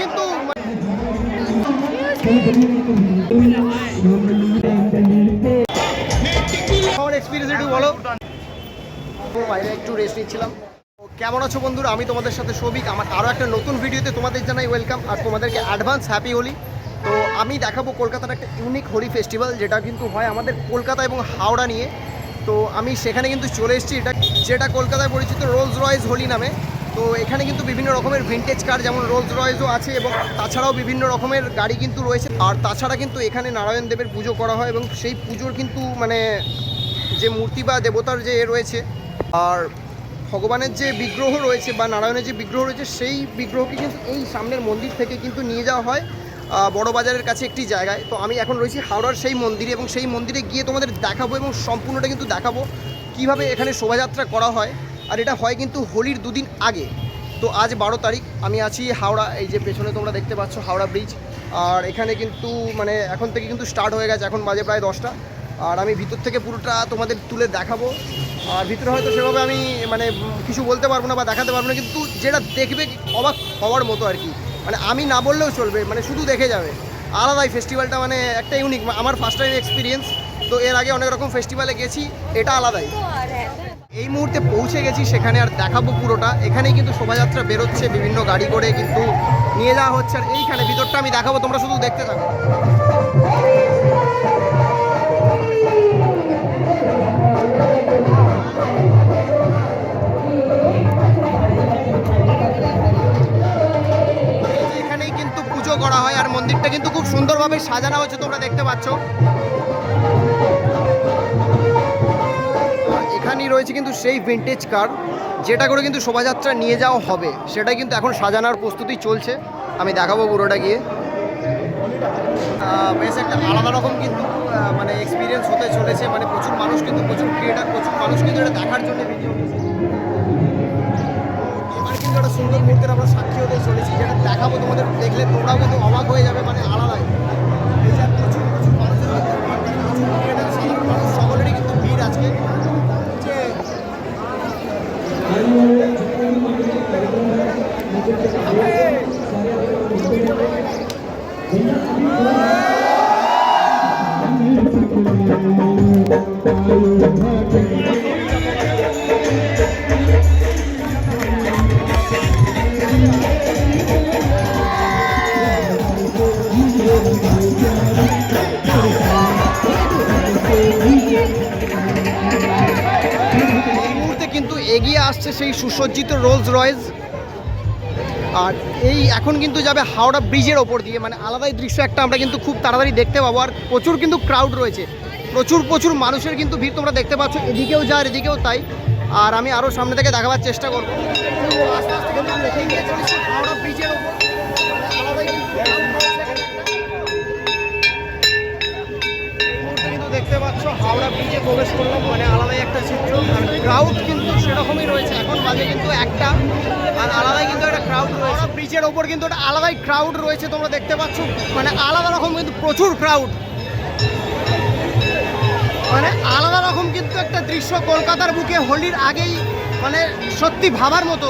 কিন্তু একটু রেস্ট নিচ্ছিলাম। কেমন আছো বন্ধুরা? আমি তোমাদের সাথে সৌভিক। আমার আরও একটা নতুন ভিডিওতে তোমাদের জানাই ওয়েলকাম আর তোমাদেরকে অ্যাডভান্স হ্যাপি হোলি। তো আমি দেখাবো কলকাতার একটা ইউনিক হোলি ফেস্টিভ্যাল যেটা কিন্তু হয় আমাদের কলকাতা এবং হাওড়া নিয়ে। তো আমি সেখানে কিন্তু চলে এসেছি। এটা যেটা কলকাতায় পরিচিত রোলস রয়েস হোলি নামে। তো এখানে কিন্তু বিভিন্ন রকমের ভিন্টেজ কার যেমন রোলস রয়েসও আছে এবং তাছাড়াও বিভিন্ন রকমের গাড়ি কিন্তু রয়েছে। আর তাছাড়া কিন্তু এখানে নারায়ণ দেবের পুজো করা হয় এবং সেই পুজোর কিন্তু মানে যে মূর্তি বা দেবতার যে এ রয়েছে আর ভগবানের যে বিগ্রহ রয়েছে বা নারায়ণের যে বিগ্রহ রয়েছে সেই বিগ্রহকে কিন্তু এই সামনের মন্দির থেকে কিন্তু নিয়ে যাওয়া হয়। বড় বাজারের কাছে একটি জায়গায়। তো আমি এখন রয়েছি হাওড়ার সেই মন্দিরে এবং সেই মন্দিরে গিয়ে তোমাদের দেখাবো এবং সম্পূর্ণটা কিন্তু দেখাবো কীভাবে এখানে শোভাযাত্রা করা হয়। আর এটা হয় কিন্তু হোলির দুদিন আগে। তো আজ বারো তারিখ, আমি আছি হাওড়া, এই যে পেছনে তোমরা দেখতে পাচ্ছ হাওড়া ব্রিজ। আর এখানে কিন্তু মানে এখন থেকে কিন্তু স্টার্ট হয়ে গেছে, এখন বাজে প্রায় দশটা। আর আমি ভিতর থেকে পুরোটা তোমাদের তুলে দেখাবো। আর ভিতরে হয়তো সেভাবে আমি মানে কিছু বলতে পারব না বা দেখাতে পারব না, কিন্তু যেটা দেখবে অবাক হওয়ার মতো আর কি। মানে আমি না বললেও চলবে মানে শুধু দেখে যাবে। আলাদাই ফেস্টিভ্যালটা মানে একটা ইউনিক আমার ফার্স্ট টাইম এক্সপিরিয়েন্স তো এর আগে অনেক রকম ফেস্টিভ্যালে গেছি, এটা আলাদাই। এই মুহূর্তে পৌঁছে গেছি, সেখানে আর দেখাবো পুরোটা। এখানেই কিন্তু শোভাযাত্রা বেরোচ্ছে, বিভিন্ন গাড়ি করে কিন্তু নিয়ে যাওয়া হচ্ছে, আর এইখানে ভিতরটা আমি দেখাবো, তোমরা শুধু দেখতে থাকো। মন্দিরটা কিন্তু খুব সুন্দরভাবে সাজানো হচ্ছে তোমরা দেখতে পাচ্ছ। এখানেই রয়েছে কিন্তু সেই ভিন্টেজ কার যেটা করে কিন্তু শোভাযাত্রা নিয়ে যাওয়া হবে, সেটাই কিন্তু এখন সাজানোর প্রস্তুতি চলছে। আমি দেখাবো পুরোটা গিয়ে। বেশ একটা আলাদা রকম কিন্তু মানে এক্সপিরিয়েন্স হতে চলেছে মানে প্রচুর মানুষ কিন্তু, প্রচুর ক্রিয়েটার প্রচুর মানুষ কিন্তু এটা দেখার জন্য ভিডিও সুন্দর মুহূর্তের আমরা সাক্ষী হতে চলেছি। যেটা দেখাবো তোমাদের, দেখলে তোমরাও কিন্তু অবাক হয়ে যাবে মানে আজকে। যে এই এগিয়ে আসছে সেই সুসজ্জিত রোলস রয়েস আর এই এখন কিন্তু যাবে হাওড়া ব্রিজের ওপর দিয়ে মানে আলাদাই দৃশ্য একটা আমরা কিন্তু খুব তাড়াতাড়ি দেখতে পাবো। আর প্রচুর কিন্তু ক্রাউড রয়েছে। প্রচুর প্রচুর মানুষের কিন্তু ভিড় তোমরা দেখতে পাচ্ছ। এদিকেও যা, এদিকেও তাই। আর আমি আরও সামনে থেকে দেখাবার চেষ্টা করব। আস্তে আস্তে কিন্তু হাওড়া ব্রিজের ওপর। হাওড়া ব্রিজে প্রবেশ করলাম মানে আলাদাই একটা চিত্র। আর ক্রাউড কিন্তু সেরকমই রয়েছে। এখন বাজে কিন্তু একটা, আর আলাদাই কিন্তু একটা ক্রাউড রয়েছে। ব্রিজের ওপর কিন্তু একটা আলাদাই ক্রাউড রয়েছে, তোমরা দেখতে পাচ্ছ। মানে আলাদা রকম কিন্তু প্রচুর ক্রাউড মানে আলাদা রকম কিন্তু একটা দৃশ্য কলকাতার বুকে হোলির আগেই মানে সত্যি ভাবার মতো।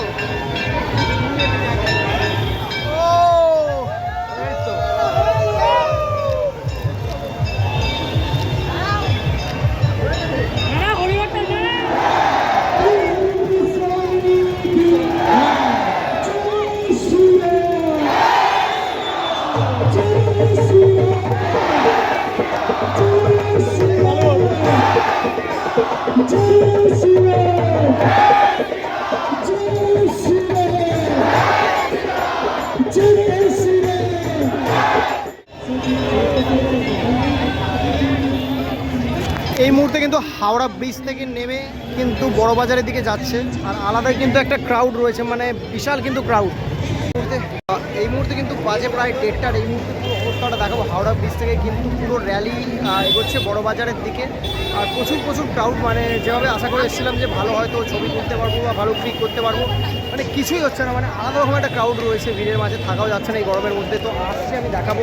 হাওড়া ব্রিজ থেকে নেমে কিন্তু বড় বাজারের দিকে যাচ্ছে। আর আলাদাই কিন্তু একটা ক্রাউড রয়েছে মানে বিশাল কিন্তু ক্রাউড এই মুহূর্তে কিন্তু বাজে প্রায় দেড়টার, এই মুহূর্তে পুরো অবস্থাটা দেখাবো। হাওড়া ব্রিজ থেকে কিন্তু পুরো র্যালি এগোচ্ছে বড় বাজারের দিকে। আর প্রচুর প্রচুর ক্রাউড মানে যেভাবে আশা করে এসেছিলাম যে ভালো হয়তো ছবি তুলতে পারব বা ভালো ক্লিক করতে পারব মানে কিছুই হচ্ছে না মানে আলাদা রকম একটা ক্রাউড রয়েছে ভিড়ের মাঝে, থাকাও যাচ্ছে না এই গরমের মধ্যে। তো আসছে, আমি দেখাবো।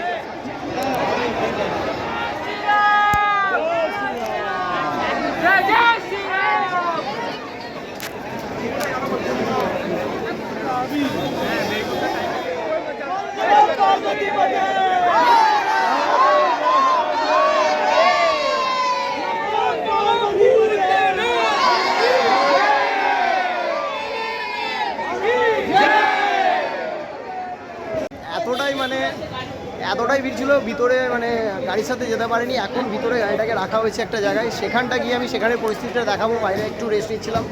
এতটাই মানে এতটাই ভিড় ছিল, ভিতরে মানে গাড়ির সাথে যেতে পারিনি। এখন ভিতরে গাড়িটাকে রাখা হয়েছে একটা জায়গায়। সেখানটা গিয়ে আমি সেখানে পরিস্থিতিটা দেখাবো, বাইরে একটু রেস্ট নিচ্ছিলাম।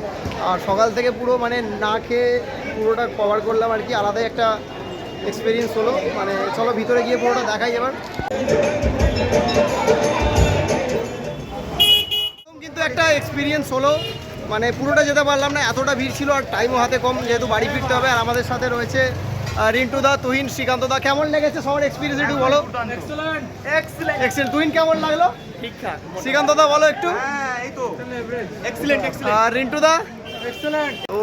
আর সকাল থেকে পুরো মানে না খেয়ে পুরোটা কভার করলাম আর কি। আলাদাই একটা এক্সপিরিয়েন্স হলো। মানে চলো ভিতরে গিয়ে পুরোটা দেখাই এবার। কিন্তু একটা এক্সপিরিয়েন্স হলো। মানে পুরোটা যেতে পারলাম না এতটা ভিড় ছিল আর টাইমও হাতে কম যেহেতু বাড়ি ফিরতে হবে। আর আমাদের সাথে রয়েছে রিন্টু দা তুহিন শ্রীকান্ত দা। কেমন লেগেছে সবার এক্সপিরিয়েন্স একটু বলো? এক্সেলেন্ট তুহিন কেমন লাগল? ঠিকঠাক। শ্রীকান্ত দা বলো একটু। হ্যাঁ আর রিন্টু দা? তো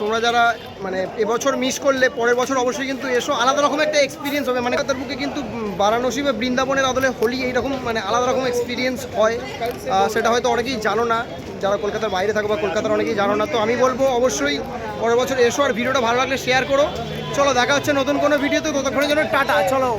তোমরা যারা মানে এবছর মিস করলে, পরের বছর অবশ্যই কিন্তু এসো। আলাদা রকম একটা এক্সপিরিয়েন্স হবে। মানে তার বুকে কিন্তু বারাণসী বা বৃন্দাবনের আদলে হোলি এইরকম মানে আলাদা রকম এক্সপিরিয়েন্স হয়। সেটা হয়তো অনেকেই জানো না। যারা কলকাতার বাইরে থাকো বা কলকাতার অনেকেই জানো না। তো আমি বলব, অবশ্যই পরের বছর এসো আর ভিডিওটা ভালো লাগলে শেয়ার করো। চলো, দেখা হচ্ছে নতুন কোনো ভিডিওতে ততক্ষণের জন্য টাটা। চলো।